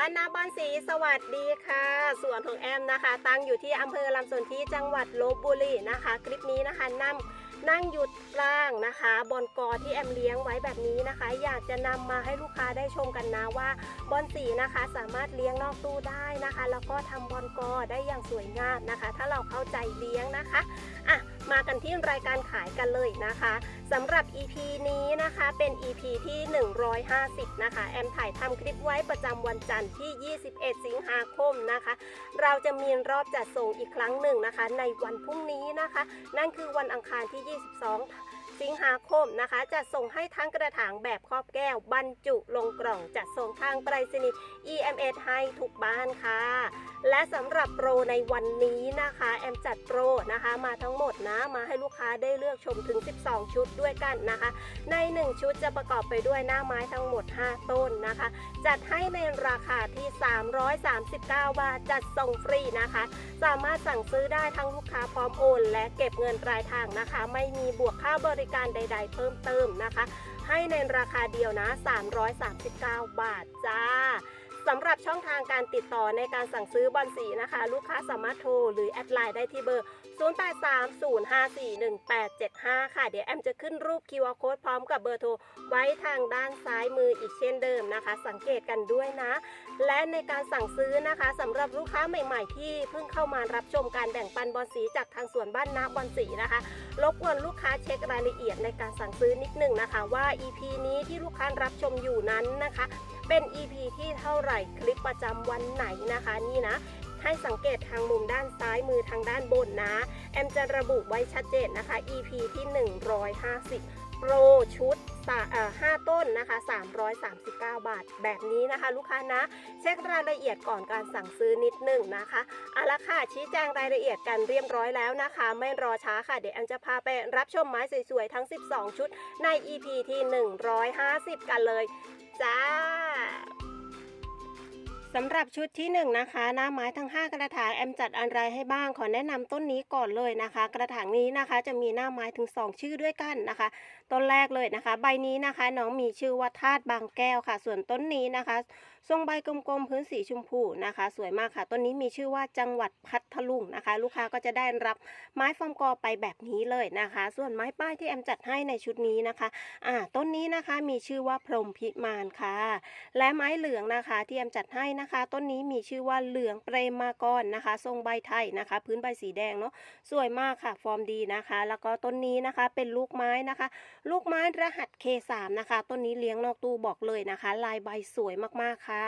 บ้านนาบ้านสีสวัสดีค่ะ สวนของแอมนะคะ ตั้งอยู่ที่อำเภอลำสนที่จังหวัดลบบุรีนะคะ คลิปนี้นะคะนั่งนั่งอยู่กลางนะคะ บอนกอที่แอมเลี้ยงไว้แบบนี้นะคะ อยากจะนำมาให้ลูกค้าได้ชมกันนะว่าบอนสีนะคะสามารถเลี้ยงนอกตู้ได้นะคะ แล้วก็ทำบอนกอได้อย่างสวยงามนะคะ ถ้าเราเข้าใจเลี้ยงนะคะอะ มากันที่รายการขายกันเลยนะคะสำหรับ EP นี้นะคะเป็น EP ที่ 150 นะคะ แอมถ่ายทำคลิปไว้ประจำวันจันทร์ที่ 21 สิงหาคมนะคะ เราจะมีรอบจัดส่งอีกครั้งหนึ่งนะคะ ในวันพรุ่งนี้นะคะ นั่นคือวันอังคารที่ 22สิงหาคมนะคะจะส่งให้ทั้งกระถางแบบครอบแก้ว บรรจุลงกล่องจัดส่งทางไปรษณีย์ EMS ให้ทุกบ้านค่ะและสำหรับโปรในวันนี้นะคะ แอมจัดโปรนะคะมาทั้งหมดนะมาให้ลูกค้าได้เลือกชมถึง 12 ชุดด้วยกันนะคะ ใน 1 ชุดจะประกอบไปด้วยหน้าไม้ทั้งหมด 5 ต้นนะคะ จัดให้ในราคาที่ 339 บาทจัดส่งฟรีนะคะ สามารถสั่งซื้อได้ทั้งลูกค้าพร้อมโอน และเก็บเงินปลายทางนะคะ ไม่มีบวกค่าบริการใด ๆ เพิ่มเติมนะคะ ให้ในราคาเดียวนะ 339 บาทจ้า สำหรับช่องทางการติดต่อในการสั่งซื้อบอลสีนะคะ ลูกค้าสามารถโทรหรือแอดไลน์ได้ที่เบอร์ 0830541875 ค่ะ เดี๋ยวแอมจะขึ้นรูป QR code พร้อมกับเบอร์โทรไว้ทางด้านซ้ายมืออีกเช่นเดิมนะคะ สังเกตกันด้วยนะ และในการสั่งซื้อนะคะสำหรับลูกค้าใหม่ๆ ที่เพิ่งเข้ามารับชมการแบ่งปันบอลสีจากทางสวนบ้านนาบอลสีนะคะรบกวนลูกค้าเช็ครายละเอียดในการสั่งซื้อนิดหนึ่งนะคะ ว่า EP นี้ที่ลูกค้ารับชมอยู่นั้นนะคะ เป็น EP ที่เท่าไหร่คลิปประจำวันไหนนะคะนี่นะ ให้สังเกตทางมุมด้านซ้ายมือทางด้านบนนะ แอมจะระบุไว้ชัดเจนนะคะ EP ที่ 150 โปรชุดสาเอ่อ5ต้นนะคะ 339 บาท แบบนี้นะคะ ลูกค้านะ เช็ครายละเอียดก่อนการสั่งซื้อนิดนึงนะคะเอาละค่ะชี้แจงรายละเอียดกันเรียบร้อยแล้วนะคะ ไม่รอช้าค่ะ เดี๋ยวแอมจะพาไปรับชมไม้สวยๆ ทั้ง 12 ชุดใน EP ที่ 150 กันเลย จ้าสำหรับชุดที่1นงนะคะ หน้าไม้ทั้ง 5 กระถางแอมจัดอะไรให้บ้างขอแนะนำต้นนี้ก่อนเลยนะคะ กระถางนี้นะคะจะมีหน้าไม้ถึง 2 ชื่อด้วยกันนะคะ ต้นแรกเลยนะคะ ใบนี้นะคะ น้องมีชื่อว่าธาตุบางแก้วค่ะ ส่วนต้นนี้นะคะ ทรงใบกลมๆพื้นสีชมพูนะคะ สวยมากค่ะ ต้นนี้มีชื่อว่าจังหวัดพัทลุงนะคะ ลูกค้าก็จะได้รับไม้ฟอมกอไปแบบนี้เลยนะคะ ส่วนไม้ป้ายที่แอมจัดให้ในชุดนี้นะคะอ่าต้นนี้นะคะมีชื่อว่าพรหมพิมานค่ะ และไม้เหลืองนะคะที่แอมจัดให้นะคะ ต้นนี้มีชื่อว่าเหลืองเปรมมากรนะคะ ทรงใบไทยนะคะ พื้นใบสีแดงเนาะสวยมากค่ะ ฟอร์มดีนะคะ แล้วก็ต้นนี้นะคะเป็นลูกไม้นะคะ ลูกไม้รหัส K3 นะคะ ต้นนี้เลี้ยงนอกตู้บอกเลยนะคะ ลายใบสวยมากๆค่ะ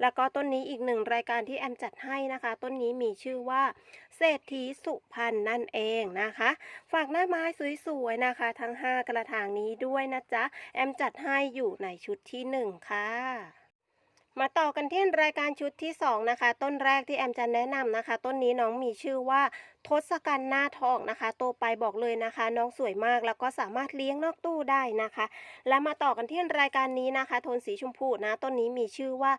แล้วก็ต้นนี้อีกหนึ่งรายการที่แอมจัดให้นะคะ ต้นนี้มีชื่อว่า เศรษฐีสุพรรณนั่นเองนะคะ ฝากหน้าไม้สวยๆนะคะ ทั้ง 5 กระถางนี้ด้วยนะจ๊ะ แอมจัดให้อยู่ในชุดที่ 1 ค่ะ มาต่อกันที่รายการชุดที่ 2 นะคะ ต้นแรกที่แอมจะแนะนำนะคะ ต้นนี้น้องมีชื่อว่าทศกัณฐ์หน้าทองนะคะ โตไปบอกเลยนะคะ น้องสวยมากแล้วก็สามารถเลี้ยงนอกตู้ได้นะคะ และมาต่อกันที่รายการนี้นะคะ โทนสีชมพูนะ ต้นนี้มีชื่อว่า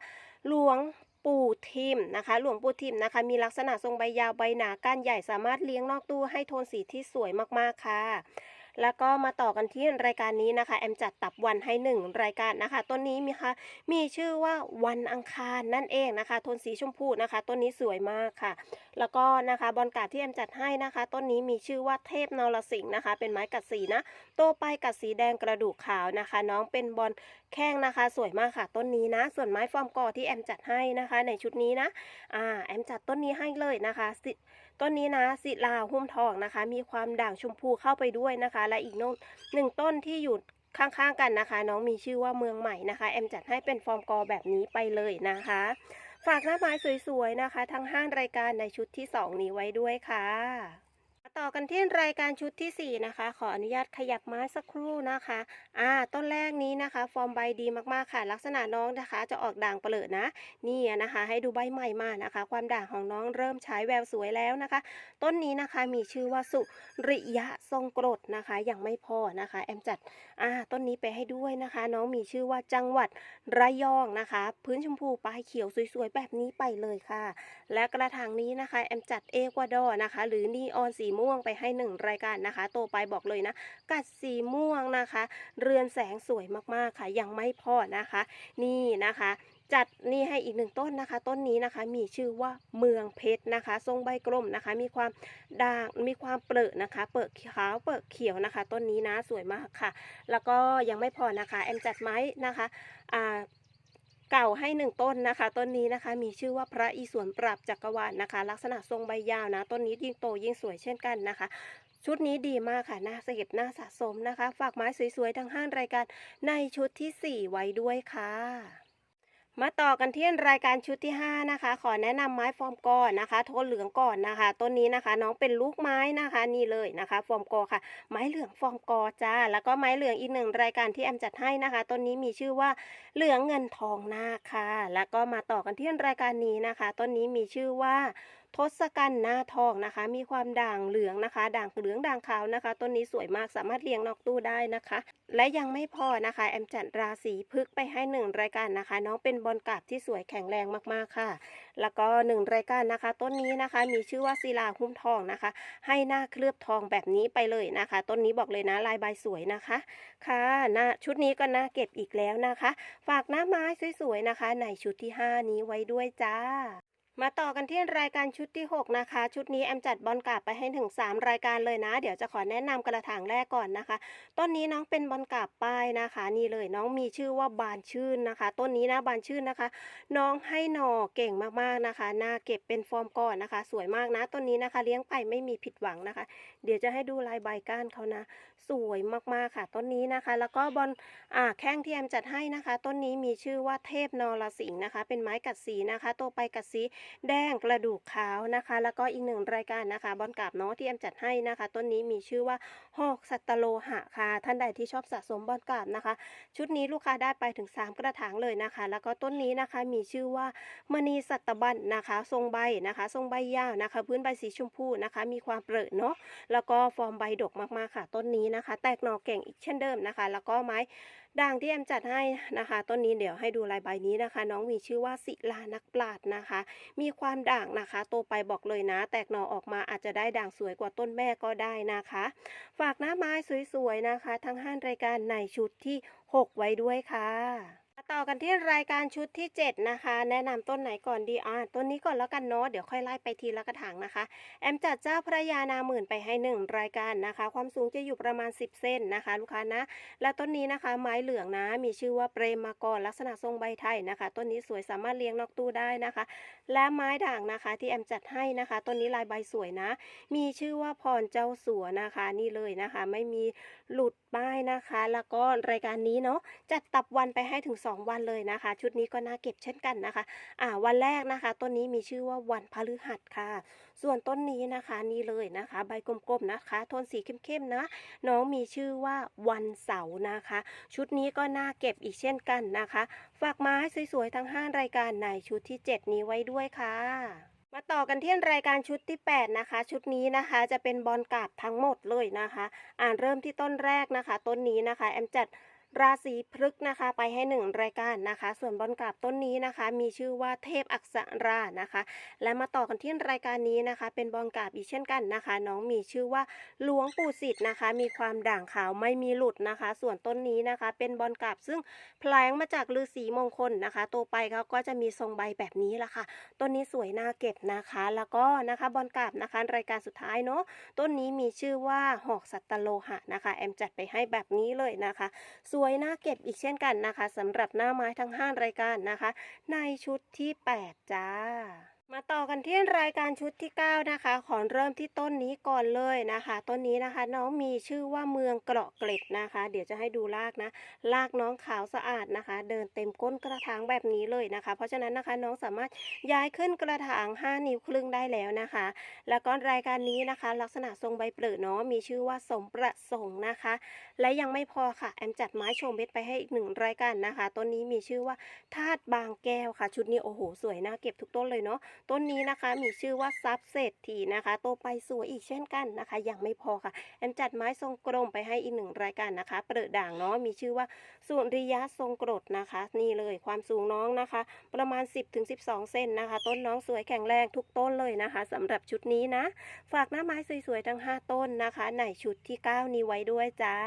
หลวงปู่ทิมนะคะ หลวงปู่ทิมนะคะ มีลักษณะทรงใบยาวใบหนาก้านใหญ่สามารถเลี้ยงนอกตู้ให้โทนสีที่สวยมากๆค่ะ แล้วก็มาต่อกันที่รายการนี้นะคะ แอมจัดตับวันให้หนึ่งรายการนะคะ ต้นนี้มีค่ะมีชื่อว่าวันอังคารนั่นเองนะคะ โทนสีชมพูนะคะ ต้นนี้สวยมากค่ะ แล้วก็นะคะบอลกาดที่แอมจัดให้นะคะ ต้นนี้มีชื่อว่าเทพนรสิงห์นะคะ เป็นไม้กัดสีนะโตไปกัดสีแดงกระดูกขาวนะคะ น้องเป็นบอลแข้งนะคะ สวยมากค่ะ ต้นนี้นะ ส่วนไม้ฟอร์มกอที่แอมจัดให้นะคะ ในชุดนี้นะอ่าแอมจัดต้นนี้ให้เลยนะคะ ต้นนี้นะศิลาหุ้มทองนะคะ มีความด่างชมพูเข้าไปด้วยนะคะ และอีกโน้นหนึ่งต้นที่อยู่ข้างๆกันนะคะ น้องมีชื่อว่าเมืองใหม่นะคะ แอมจัดให้เป็นฟอร์มกอแบบนี้ไปเลยนะคะ ฝากหน้าไม้สวยๆนะคะ ทั้งห้างรายการในชุดที่ 2 นี้ไว้ด้วยค่ะ ต่อกันที่รายการชุดทีสี่ 4 นะคะ ขออนุญาตขยับไม้สักครู่นะคะอ่าต้นแรกนี้นะคะ ฟอร์มใบดีมากๆค่ะ ลักษณะน้องนะคะ จะออกด่างเปลือนะนี่นะคะ ให้ดูใบใหม่มานะคะ ความด่างของน้องเริ่มฉายแววสวยแล้วนะคะ ต้นนี้นะคะมีชื่อว่าสุริยะทรงกรดนะคะยังไม่พอนะคะ แอมจัดอ่าต้นนี้ไปให้ด้วยนะคะ น้องมีชื่อว่าจังหวัดระยองนะคะ พื้นชมพูปลายเขียวสวยๆแบบนี้ไปเลยค่ะ และกระถางนี้นะคะแอมจัดเอกวาดอร์นะคะ หรือนีออนสีม่วง่วงไปให้หนึ่งรายการนะคะ โตไปบอกเลยนะ กัดสีม่วงนะคะ เรือนแสงสวยมากๆค่ะ ยังไม่พอนะคะ นี่นะคะจัดนี่ให้อีกหนึ่งต้นนะคะ ต้นนี้นะคะมีชื่อว่าเมืองเพชรนะคะ ทรงใบกลมนะคะ มีความด่างมีความเปรอะนะคะ เปลือกขาวเปลือกเขียวนะคะ ต้นนี้นะสวยมากค่ะ แล้วก็ยังไม่พอนะคะ แอมจัดไม้นะคะอ่า เก่าให้หนึ่งต้นนะคะ ต้นนี้นะคะมีชื่อว่าพระอีสวนปราบจักรวาลนะคะ ลักษณะทรงใบยาวนะต้นนี้ยิ่งโตยิ่งสวยเช่นกันนะคะชุดนี้ดีมากค่ะน่าเก็บน่าสะสมนะคะ ฝากไม้สวยๆทั้งห้างรายการในชุดทีสี่4 ไว้ด้วยค่ะ มาต่อกันที่รายการชุดที่ 5 นะคะ ขอแนะนำไม้ฟอร์มกอนะคะ โทนเหลืองก่อนนะคะ ต้นนี้นะคะ น้องเป็นลูกไม้นะคะนี่เลยนะคะ ฟอร์มกอค่ะ ไม้เหลืองฟอร์มกอจ้า แล้วก็ไม้เหลืองอีกหนึ่งรายการที่แอมจัดให้นะคะต้นนี้มีชื่อว่าเหลืองเงินทองนาคค่ะ แล้วก็มาต่อกันที่รายการนี้นะคะต้นนี้มีชื่อว่า ทศกัณฐ์หน้าทองนะคะ มีความด่างเหลืองนะคะ ด่างเหลืองด่างขาวนะคะ ต้นนี้สวยมากสามารถเลี้ยงนอกตู้ได้นะคะ และยังไม่พอนะคะ แอมจัดราศีพฤกษ์ไปให้หนึ่งรายการนะคะ น้องเป็นบอลกราบที่สวยแข็งแรงมากๆค่ะ แล้วก็หนึ่งรายการนะคะ ต้นนี้นะคะ มีชื่อว่าศิลาหุ้มทองนะคะ ให้หน้าเคลือบทองแบบนี้ไปเลยนะคะ ต้นนี้บอกเลยนะลายใบสวยนะคะ ค่ะน้าชุดนี้ก็น่าเก็บอีกแล้วนะคะ ฝากหน้าไม้สวยๆนะคะ ในชุดที่ 5 นี้ไว้ด้วยจ้า มาต่อกันที่รายการชุดที่ 6 นะคะ ชุดนี้แอมจัดบอลกราบไปให้ถึง 3 รายการเลยนะ เดี๋ยวจะขอแนะนำกระถางแรกก่อนนะคะต้นนี้น้องเป็นบอลกราบป้ายนะคะ นี่เลยน้องมีชื่อว่าบานชื่นนะคะ ต้นนี้นะบานชื่นนะคะ น้องให้หน่อเก่งมากๆนะคะหน้าเก็บเป็นฟอร์มก่อนนะคะ สวยมากนะต้นนี้นะคะ เลี้ยงไปไม่มีผิดหวังนะคะ เดี๋ยวจะให้ดูลายใบก้านเขานะ สวยมากๆค่ะ ต้นนี้นะคะ แล้วก็บอลอ่าแข้งที่แอมจัดให้นะคะ ต้นนี้มีชื่อว่าเทพนรสิงห์นะคะ เป็นไม้กัดสีนะคะตัวไปกัดสีแดงกระดูกขาวนะคะ แล้วก็อีกหนึ่งรายการนะคะบอลกาบเนาะที่แอมจัดให้นะคะ ต้นนี้มีชื่อว่าหอกสัตโลหะค่ะ ท่านใดที่ชอบสะสมบอลกาบนะคะ ชุดนี้ลูกค้าได้ไปถึง 3 กระถางเลยนะคะ แล้วก็ต้นนี้นะคะมีชื่อว่ามณีสัตบันนะคะ ทรงใบนะคะ ทรงใบยาวนะคะ พื้นใบสีชมพูนะคะ มีความเปรอะเนาะแล้วก็ฟอร์มใบดกมากๆค่ะ ต้นนี้นะคะ แตกหน่อเก่งอีกเช่นเดิมนะคะ แล้วก็ไม้ ด่างที่แอมจัดให้นะคะ ต้นนี้เดี๋ยวให้ดูลายใบนี้นะคะ น้องมีชื่อว่าศิลานักปราดนะคะ มีความด่างนะคะ โตไปบอกเลยนะ แตกหน่อออกมาอาจจะได้ด่างสวยกว่าต้นแม่ก็ได้นะคะ ฝากหน้าไม้สวยๆนะคะ ทั้งห้ารายการในชุดที่ 6 ไว้ด้วยค่ะ ต่อกันที่รายการชุดที่ 7 นะคะ แนะนำต้นไหนก่อนดีอ่าต้นนี้ก่อนแล้วกันเนาะเดี๋ยวค่อยไล่ไปทีละกระถางนะคะ แอมจัดเจ้าพระยานาหมื่นไปให้หนึ่งรายการนะคะ ความสูงจะอยู่ประมาณ 10เส้นนะคะ ลูกค้านะ และต้นนี้นะคะไม้เหลืองนะมีชื่อว่าเปรมมากรลักษณะทรงใบไทยนะคะ ต้นนี้สวยสามารถเลี้ยงนอกตู้ได้นะคะ และไม้ด่างนะคะ ที่แอมจัดให้นะคะต้นนี้ลายใบสวยนะ มีชื่อว่าพรเจ้าสัวนะคะ นี่เลยนะคะ ไม่มี หลุดป้ายนะคะ แล้วก็รายการนี้เนาะจัดตับวันไปให้ถึง 2 วันเลยนะคะ ชุดนี้ก็น่าเก็บเช่นกันนะคะ อ่า วันแรกนะคะ ต้นนี้มีชื่อว่าวันพฤหัสค่ะ ส่วนต้นนี้นะคะนี่เลยนะคะ ใบกลมๆนะคะ โทนสีเข้มๆนะ น้องมีชื่อว่าวันเสาร์นะคะ ชุดนี้ก็น่าเก็บอีกเช่นกันนะคะ ฝากไม้สวยๆทั้ง 5 รายการในชุดที่ 7 นี้ไว้ด้วยค่ะ มาต่อกันที่รายการชุดที่ 8 นะคะ ชุดนี้นะคะจะเป็นบอลกาบทั้งหมดเลยนะคะ อ่านเริ่มที่ต้นแรกนะคะ ต้นนี้นะคะ แอมจัด ราศีพฤกษ์นะคะ ไปให้หนึ่งรายการนะคะ ส่วนบอลกราบต้นนี้นะคะ มีชื่อว่าเทพอักษรานะคะ และมาต่อกันที่รายการนี้นะคะ เป็นบอลกราบอีกเช่นกันนะคะ น้องมีชื่อว่าหลวงปู่สิทธิ์นะคะ มีความด่างขาวไม่มีหลุดนะคะ ส่วนต้นนี้นะคะ เป็นบอลกราบซึ่งแผลงมาจากฤาษีมงคลนะคะโตไปเขาก็จะมีทรงใบแบบนี้ละค่ะต้นนี้สวยน่าเก็บนะคะ แล้วก็นะคะบอลกราบนะคะ รายการสุดท้ายเนาะต้นนี้มีชื่อว่าหอกสัตตโลหะนะคะแอมจัดไปให้แบบนี้เลยนะคะส่วนวยน่าเก็บอีกเช่นกันนะคะสำหรับหน้าไม้ทั้ง 5 รายการนะคะ ในชุดที่ 8 จ้า มาต่อกันที่รายการชุดที่ 9 นะคะ ขอเริ่มที่ต้นนี้ก่อนเลยนะคะ ต้นนี้นะคะ น้องมีชื่อว่าเมืองเกราะเกล็ดนะคะ เดี๋ยวจะให้ดูรากนะรากน้องขาวสะอาดนะคะ เดินเต็มก้นกระถางแบบนี้เลยนะคะ เพราะฉะนั้นนะคะน้องสามารถย้ายขึ้นกระถาง 5 นิ้วครึ่งได้แล้วนะคะ แล้วก็รายการนี้นะคะ ลักษณะทรงใบเปลือกเนาะมีชื่อว่าสมประสงค์นะคะ และยังไม่พอค่ะแอมจัดไม้ชมเพชรไปให้อีกหนึ่งรายการนะคะต้นนี้มีชื่อว่าธาตุบางแก้วค่ะ ชุดนี้โอ้โหสวยน่าเก็บทุกต้นเลยเนาะต้นนี้นะคะมีชื่อว่าซับเศรษฐีนะคะโตไปสวยอีกเช่นกันนะคะ ยังไม่พอค่ะแอมจัดไม้ทรงกลมไปให้อีกหนึ่งรายการนะคะ เปลือกด่างเนาะมีชื่อว่าสุริยะทรงกรดนะคะ นี่เลยความสูงน้องนะคะ ประมาณ 10-12 เซนนะคะ ต้นน้องสวยแข็งแรงทุกต้นเลยนะคะสำหรับชุดนี้นะ ฝากหน้าไม้สวยๆทั้ง 5 ต้นนะคะในชุดที่ 9 นี้ไว้ด้วยจ้า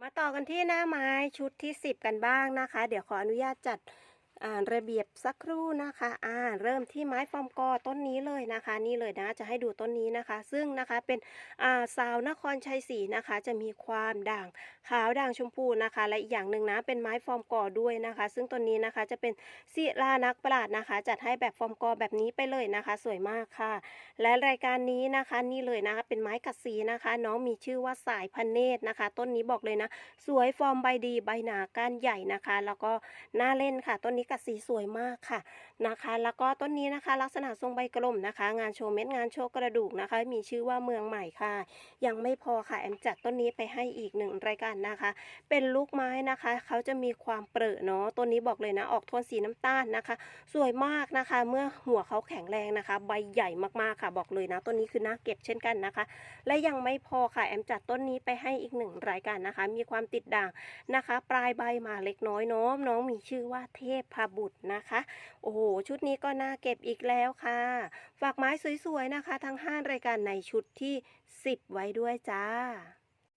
มาต่อกันที่หน้าไม้ชุดที่ 10 กันบ้างนะคะ เดี๋ยวขออนุญาตจัด ระเบียบสักครู่นะคะอ่าเริ่มที่ไม้ฟอร์มกอต้นนี้เลยนะคะ นี่เลยนะจะให้ดูต้นนี้นะคะ ซึ่งนะคะเป็นอ่าสาวนครชัยศรีนะคะ จะมีความด่างขาวด่างชมพูนะคะ และอีกอย่างหนึ่งนะเป็นไม้ฟอร์มกอด้วยนะคะ ซึ่งต้นนี้นะคะจะเป็นศิลานักประหลาดนะคะ จัดให้แบบฟอร์มกอแบบนี้ไปเลยนะคะ สวยมากค่ะ และรายการนี้นะคะนี่เลยนะคะเป็นไม้กัดสีนะคะ น้องมีชื่อว่าสายพันเนตรนะคะ ต้นนี้บอกเลยนะ สวยฟอร์มใบดีใบหนาก้านใหญ่นะคะ แล้วก็น่าเล่นค่ะต้นนี้กัดสีสวยมากค่ะนะคะ แล้วก็ต้นนี้นะคะ ลักษณะทรงใบกลมนะคะ งานโชว์เม็ดงานโชว์กระดูกนะคะ มีชื่อว่าเมืองใหม่ค่ะ ยังไม่พอค่ะแอมจัดต้นนี้ไปให้อีกหนึ่งรายการนะคะ เป็นลูกไม้นะคะ เขาจะมีความเปรอะเนาะต้นนี้บอกเลยนะ ออกโทนสีน้ำตาลนะคะ สวยมากนะคะ เมื่อหัวเขาแข็งแรงนะคะ ใบใหญ่มากๆค่ะ บอกเลยนะต้นนี้คือน่าเก็บเช่นกันนะคะ และยังไม่พอค่ะแอมจัดต้นนี้ไปให้อีกหนึ่งรายการนะคะ มีความติดด่างนะคะ ปลายใบมาเล็กน้อยเนาะน้องมีชื่อว่าเทพบุตรนะคะ โอ้โห ชุดนี้ก็น่าเก็บอีกแล้วค่ะ ฝากไม้สวยๆนะคะ ทั้งห้ารายการในชุดที่ 10 ไว้ด้วยจ้า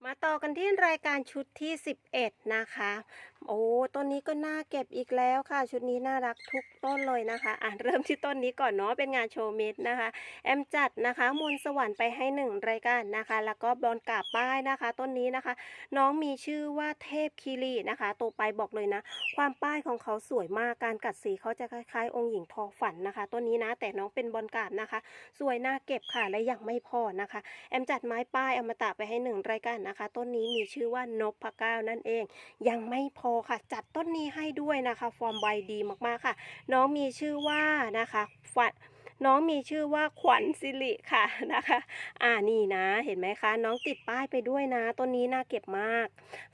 มาต่อกันที่รายการชุดที่ 11 นะคะ โอ้ต้นนี้ก็น่าเก็บอีกแล้วค่ะ ชุดนี้น่ารักทุกต้นเลยนะคะ อะเริ่มที่ต้นนี้ก่อนเนาะเป็นงานโชว์เม็ดนะคะ แอมจัดนะคะมนต์สวรรค์ไปให้หนึ่งรายการนะคะ แล้วก็บอลกาบป้ายนะคะ ต้นนี้นะคะ น้องมีชื่อว่าเทพคีรีนะคะโตไปบอกเลยนะ ความป้ายของเขาสวยมากการกัดสีเขาจะคล้ายๆ องค์หญิงทอฝันนะคะ ต้นนี้นะ แต่น้องเป็นบอลกาบนะคะ สวยน่าเก็บค่ะและยังไม่พอนะคะ แอมจัดไม้ป้ายอมตะไปให้หนึ่งรายการนะคะ ต้นนี้มีชื่อว่านพเก้านั่นเอง ยังไม่พอค่ะ จัดต้นนี้ให้ด้วยนะคะ ฟอร์มใบดีมากๆค่ะ น้องมีชื่อว่านะคะฝันน้องมีชื่อว่าขวัญสิริค่ะนะคะ อ่านี่นะ เห็นไหมคะ น้องติดป้ายไปด้วยนะ ต้นนี้น่าเก็บมาก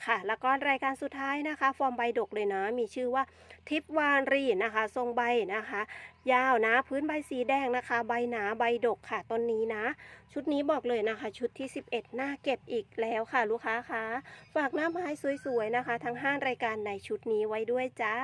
ค่ะ แล้วก็รายการสุดท้ายนะคะ ฟอร์มใบดกเลยนะ มีชื่อว่าทิพวานรีนะคะ ทรงใบนะคะ ยาวนะ พื้นใบสีแดงนะคะ ใบหนาใบดกค่ะต้นนี้นะ ชุดนี้บอกเลยนะคะ ชุดที่ 11น่าเก็บอีกแล้วค่ะ ลูกค้าคะฝากหน้าไม้สวยๆนะคะ ทั้ง 5 รายการในชุดนี้ไว้ด้วยจ้า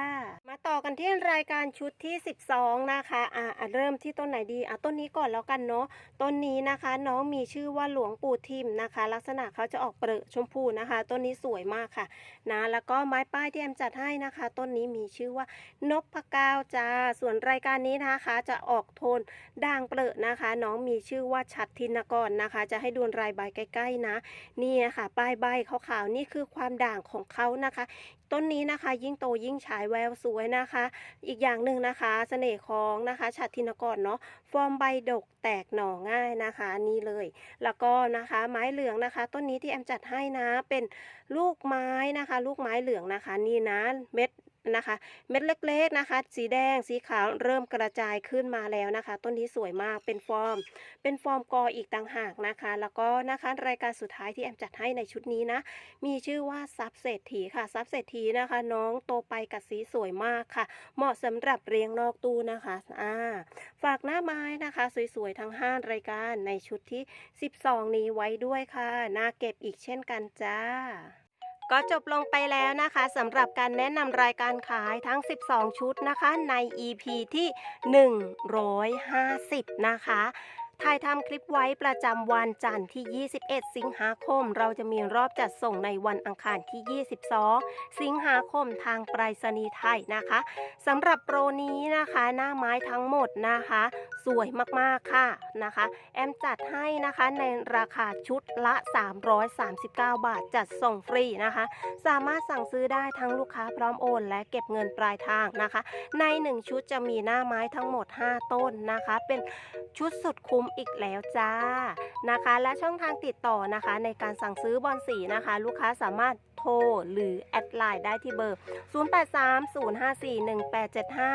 มาต่อกันที่รายการชุดที่ 12 นะคะอะเริ่มที่ต้นไหนดีอะต้นนี้ก่อนแล้วกันเนาะต้นนี้นะคะ น้องมีชื่อว่าหลวงปู่ทิมนะคะ ลักษณะเขาจะออกเปรอะชมพูนะคะ ต้นนี้สวยมากค่ะนะแล้วก็ไม้ป้ายที่แอมจัดให้นะคะ ต้นนี้มีชื่อว่านพเก้าจ้าส่วนรายการนี้นะคะจะออกโทนด่างเปรอะนะคะ น้องมีชื่อว่าชัดทินกรนะคะ จะให้ดูรายใบใกล้ๆนะ นี่นะคะป้ายใบขาวๆนี่คือความด่างของเขานะคะ ต้นนี้นะคะยิ่งโตยิ่งฉายแววสวยนะคะ อีกอย่างหนึ่งนะคะเสน่ห์ของนะคะชัดทินกรเนาะฟอร์มใบดกแตกหน่อง่ายนะคะนี่เลย แล้วก็นะคะไม้เหลืองนะคะ ต้นนี้ที่แอมจัดให้นะเป็นลูกไม้นะคะ ลูกไม้เหลืองนะคะ นี่นะเม็ด นะคะ เม็ดเล็กๆนะคะ สีแดงสีขาวเริ่มกระจายขึ้นมาแล้วนะคะ ต้นนี้สวยมากเป็นฟอร์ม เป็นฟอร์มกออีกต่างหากนะคะ แล้วก็นะคะรายการสุดท้ายที่แอมจัดให้ในชุดนี้นะ มีชื่อว่าซับเศรษฐีค่ะซับเศรษฐีนะคะ น้องโตไปกับสีสวยมากค่ะ เหมาะสำหรับเรียงนอกตู้นะคะอ่าฝากหน้าไม้นะคะ สวยๆทั้ง 5 รายการในชุดที่ 12 นี้ไว้ด้วยค่ะน่าเก็บอีกเช่นกันจ้า ก็จบลงไปแล้วนะคะสำหรับการแนะนำรายการขายทั้ง 12 ชุดนะคะใน EP ที่ 150 นะคะถ่ายทำคลิปไว้ประจำวันจันทร์ที่ 21 สิงหาคม เราจะมีรอบจัดส่งในวันอังคารที่ 22 สิงหาคมทางไปรษณีย์ไทยนะคะสำหรับโปรนี้นะคะ หน้าไม้ทั้งหมดนะคะ วยมากๆค่ะนะคะ แอมจัดให้นะคะในราคาชุดละ 339 บาทจัดส่งฟรีนะคะ สามารถสั่งซื้อได้ทั้งลูกค้าพร้อมโอน และเก็บเงินปลายทางนะคะ ใน 1 ชุดจะมีหน้าไม้ทั้งหมด 5 ต้นนะคะ เป็นชุดสุดคุ้มอีกแล้วจ้านะคะ และช่องทางติดต่อนะคะ ในการสั่งซื้อบอลสีนะคะ ลูกค้าสามารถ หรือแอดไลน์ได้ที่เบอร์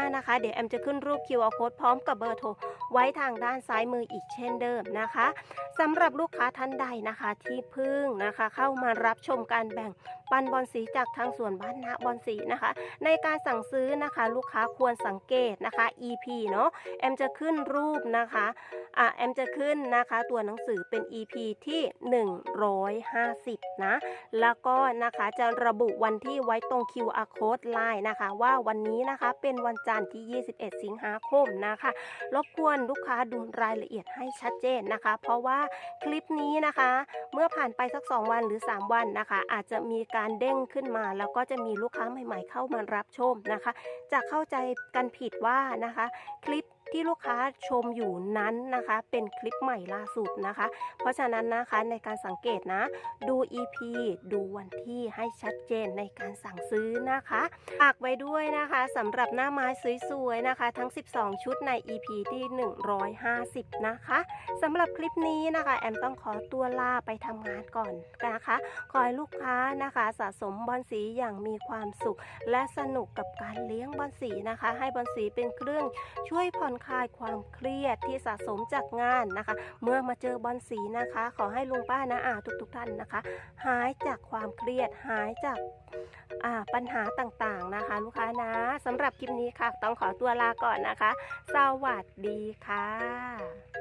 0830541875 นะคะ เดี๋ยวแอมจะขึ้นรูป QR code พร้อมกับเบอร์โทรไว้ทางด้านซ้ายมืออีกเช่นเดิมนะคะสำหรับลูกค้าท่านใดนะคะที่เพิ่งนะคะ เข้ามารับชมการแบ่ง ปันบอลสีจากทางส่วนบ้านนะบอลสีนะคะ ในการสั่งซื้อนะคะลูกค้าควรสังเกตนะคะ EP เนาะแอมจะขึ้นรูปนะคะอะแอมจะขึ้นนะคะตัวหนังสือเป็น EP ที่ 150 นะ แล้วก็นะคะจะระบุวันที่ไว้ตรง QR code ไลน์นะคะ ว่าวันนี้นะคะเป็นวันจันทร์ที่ 21 สิงหาคมนะคะ รบกวนลูกค้าดูรายละเอียดให้ชัดเจนนะคะ เพราะว่าคลิปนี้นะคะ เมื่อผ่านไปสัก 2 วันหรือ 3 วันนะคะ อาจจะมีการการเด้งขึ้นมา แล้วก็จะมีลูกค้าใหม่ ๆ เข้ามารับชมนะคะ จะเข้าใจกันผิดว่านะคะ คลิป ที่ลูกค้าชมอยู่นั้นนะคะ เป็นคลิปใหม่ล่าสุดนะคะ เพราะฉะนั้นนะคะในการสังเกตนะ ดู EP ดูวันที่ให้ชัดเจนในการสั่งซื้อนะคะฝากไว้ด้วยนะคะสำหรับหน้าไม้สวยๆนะคะ ทั้ง 12 ชุดใน EP ที่ 150 นะคะสำหรับคลิปนี้นะคะ แอมต้องขอตัวลาไปทำงานก่อนนะคะ ขอให้ลูกค้านะคะสะสมบอลสีอย่างมีความสุข และสนุกกับการเลี้ยงบอลสีนะคะ ให้บอลสีเป็นเครื่องช่วยผ่อนคลายความเครียดที่สะสมจากงานนะคะ เมื่อมาเจอบอลสีนะคะ ขอให้ลุงป้านะอาทุกๆท่านนะคะ หายจากความเครียดหายจากปัญหาต่างๆนะคะ ลูกค้านะสำหรับคลิปนี้ค่ะ ต้องขอตัวลาก่อนนะคะ สวัสดีค่ะ